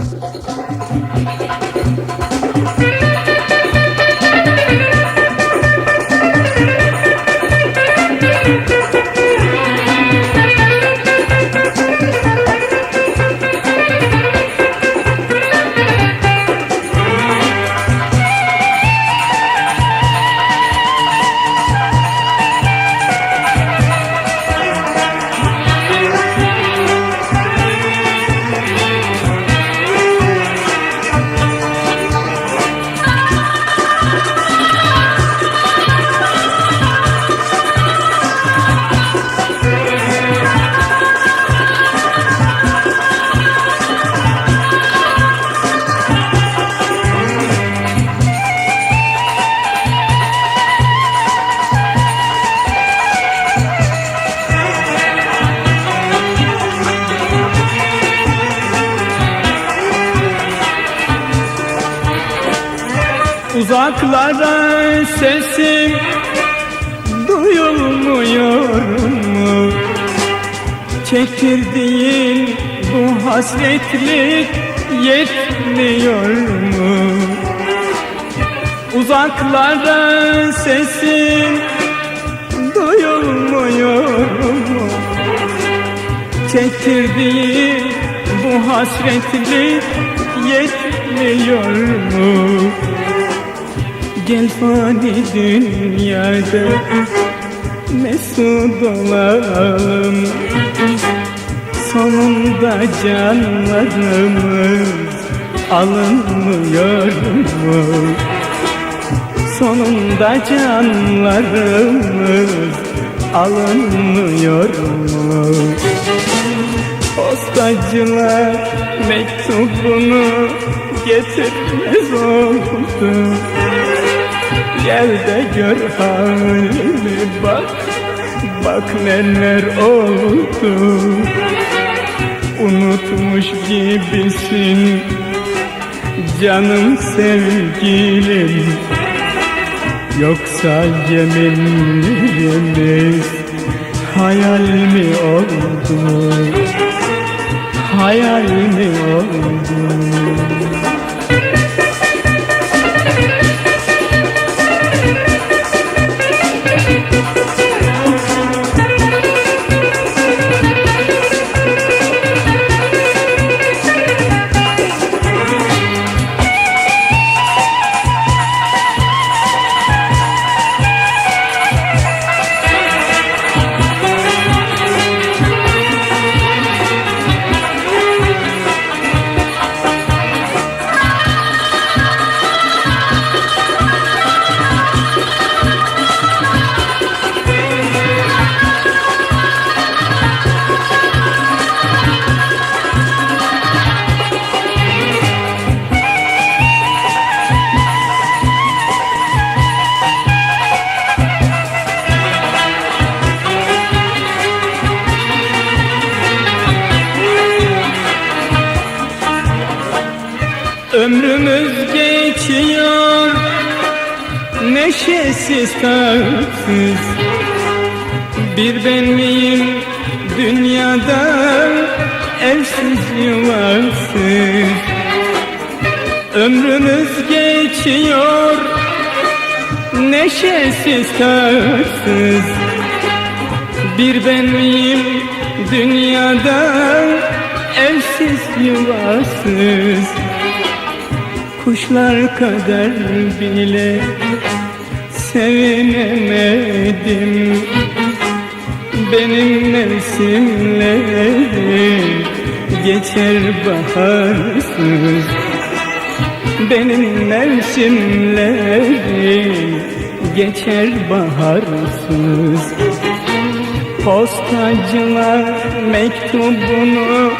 Thank you. Uzaklara sesim duyulmuyor mu? Çektirdiğin bu hasretlik yetmiyor mu? Uzaklara sesim duyulmuyor mu? Çektirdiğin bu hasretlik yetmiyor mu? Gel fani dünyada mesut olalım Sonunda canlarımız alınmıyor mu? Sonunda canlarımız alınmıyor mu? Postacılar mektubunu getirmez oldu Gel de gör halimi bak Bak neler oldu. Unutmuş gibisin Canım sevgilim. Yoksa yeminlerimiz Hayal mi oldu? Hayal mi oldu Ömrümüz geçiyor Neşesiz tatsız Bir ben miyim dünyada Evsiz yuvasız Ömrümüz geçiyor Neşesiz tatsız Bir ben miyim dünyada Evsiz yuvasız Kuşlar kadar bile sevinemedim Benim mevsimlerim geçer baharsız. Benim mevsimlerim geçer baharsız. Postacılar mektubunu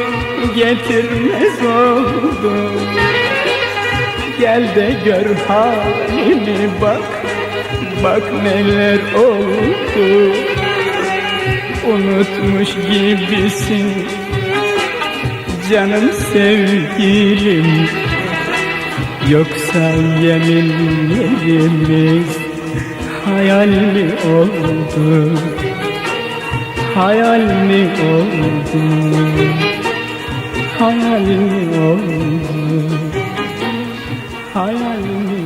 getirmez oldu Gel de gör halimi bak Bak neler oldu. Unutmuş gibisin Canım sevgilim. Yoksa yeminlerimiz Hayal mi oldu? Hayal mi oldu? Hayal mi oldu hayal mi